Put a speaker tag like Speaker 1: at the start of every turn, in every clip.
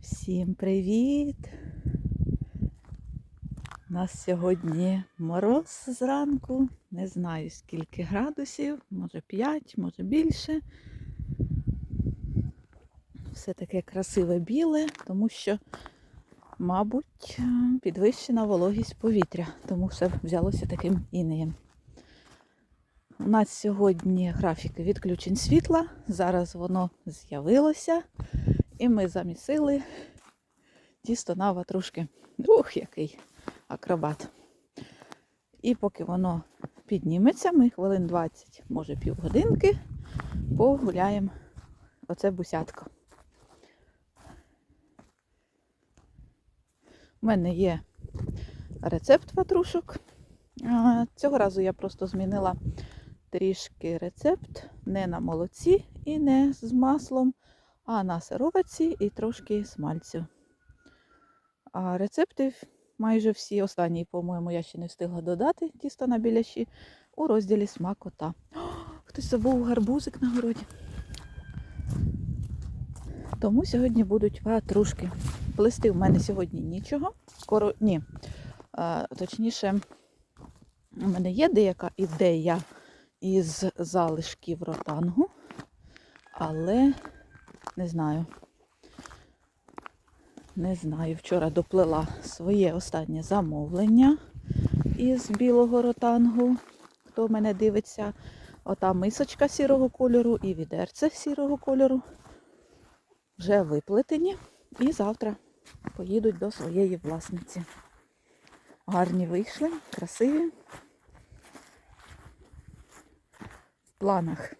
Speaker 1: Всім привіт! У нас сьогодні мороз зранку. Не знаю скільки градусів, може 5, може більше. Все таке красиве біле, тому що, мабуть, підвищена вологість повітря, тому все взялося таким інеєм. У нас сьогодні графіки відключень світла. Зараз воно з'явилося. І ми замісили тісто на ватрушки. Ух, який акробат. І поки воно підніметься, ми хвилин 20, може півгодинки, погуляємо оце бусятко. У мене є рецепт ватрушок. Цього разу я просто змінила трішки рецепт не на молоці і не з маслом, а на сироватці і трошки смальцю. А рецепти майже всі останні, по-моєму, я ще не встигла додати тісто на біляші у розділі смакота. О, хтось забув гарбузик на городі. Тому сьогодні будуть ватрушки. Плести в мене сьогодні нічого. Коро... Ні. А, точніше, у мене є деяка ідея із залишків ротангу, але не знаю. Не знаю, вчора доплела своє останнє замовлення із білого ротангу. Хто мене дивиться, ота мисочка сірого кольору і відерце сірого кольору вже виплетені. І завтра поїдуть до своєї власниці. Гарні вийшли, красиві. В планах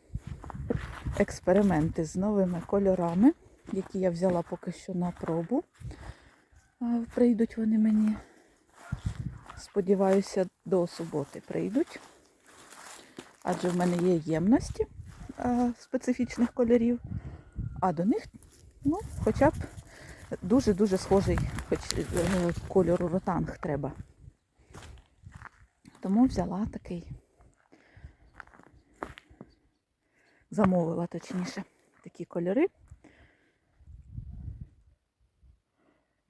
Speaker 1: експерименти з новими кольорами, які я взяла поки що на пробу. Прийдуть вони мені. Сподіваюся, до суботи прийдуть. Адже в мене є ємності специфічних кольорів, а до них, ну, хоча б дуже-дуже схожий хоч, е, кольору ротанг треба. Тому взяла такий. Замовила точніше такі кольори.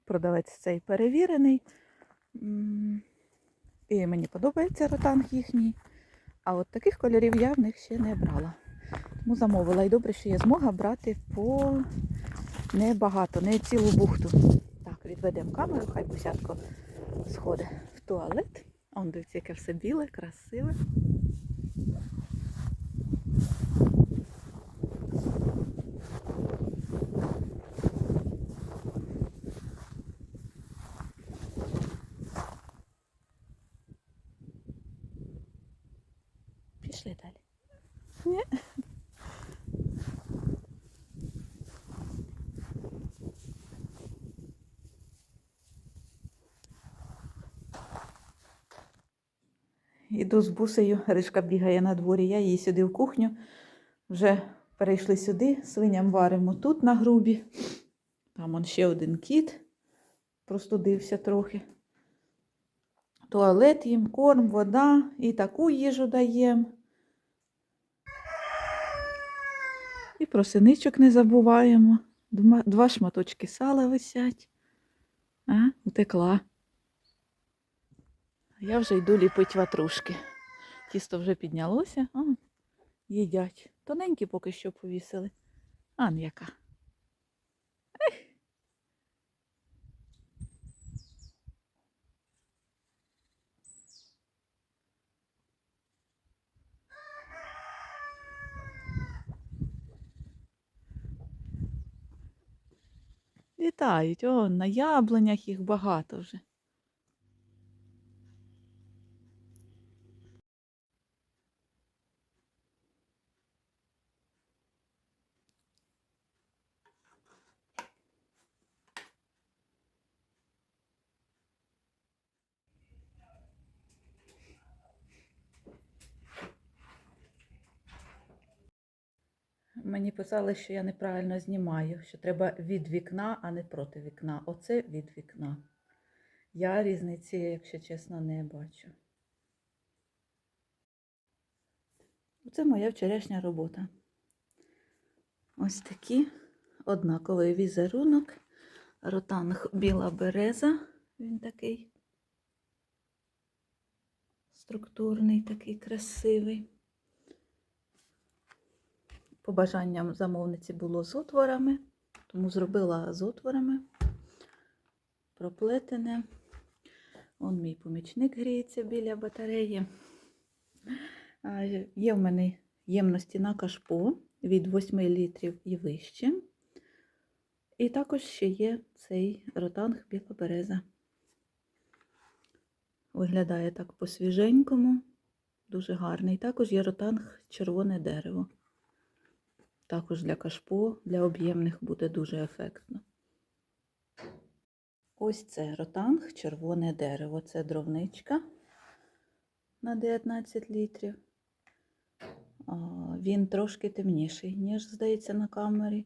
Speaker 1: Продавець цей перевірений. І мені подобається ротанг їхній. А от таких кольорів я в них ще не брала. Тому замовила. І добре, що є змога брати по небагато, не цілу бухту. Так, відведемо камеру, хай посядко сходить в туалет. Он дивіться, яке все біле, красиве. Іду з бусею, Ришка бігає на дворі, я її сюди в кухню. Вже перейшли сюди, свиням варимо тут на грубі. Там он ще один кіт, простудився трохи. Туалет їм, корм, вода і таку їжу даємо. І про синичок не забуваємо. Два, шматочки сала висять. А, утекла. Я вже йду ліпити ватрушки. Тісто вже піднялося, а, їдять. Тоненькі поки що повісили. Ан яка. Ех. Літають, о, на яблунях їх багато вже. Мені писали, що я неправильно знімаю, що треба від вікна, а не проти вікна. Оце від вікна. Я різниці, якщо чесно, не бачу. Це моя вчорашня робота. Ось такі однаковий візерунок. ротанг біла береза. Він такий структурний, такий красивий. По бажанням замовниці було з отворами, тому зробила з отворами проплетене. Он мій помічник гріється біля батареї. Є в мене ємності на кашпо від 8 літрів і вище. І також ще є цей ротанг біла береза. Виглядає так по-свіженькому, дуже гарний. Також є ротанг червоне дерево. Також для кашпо, для об'ємних буде дуже ефектно. Ось це ротанг червоне дерево. Це дровничка на 19 літрів. Він трошки темніший, ніж здається на камері.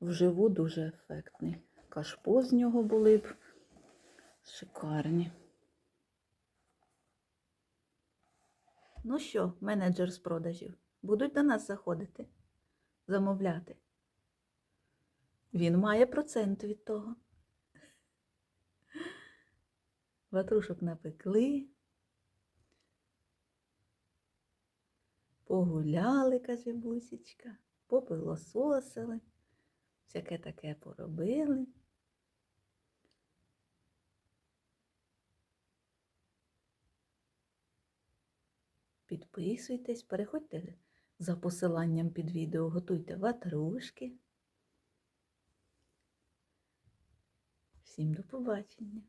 Speaker 1: Вживу дуже ефектний. Кашпо з нього були б шикарні. Ну що, менеджер з продажів, будуть до нас заходити, замовляти. Він має процент від того. Ватрушок напекли. Погуляли, каже бусічка, попилососили, всяке таке поробили. Підписуйтесь, переходьте за посиланням під відео, готуйте ватрушки. Всім до побачення!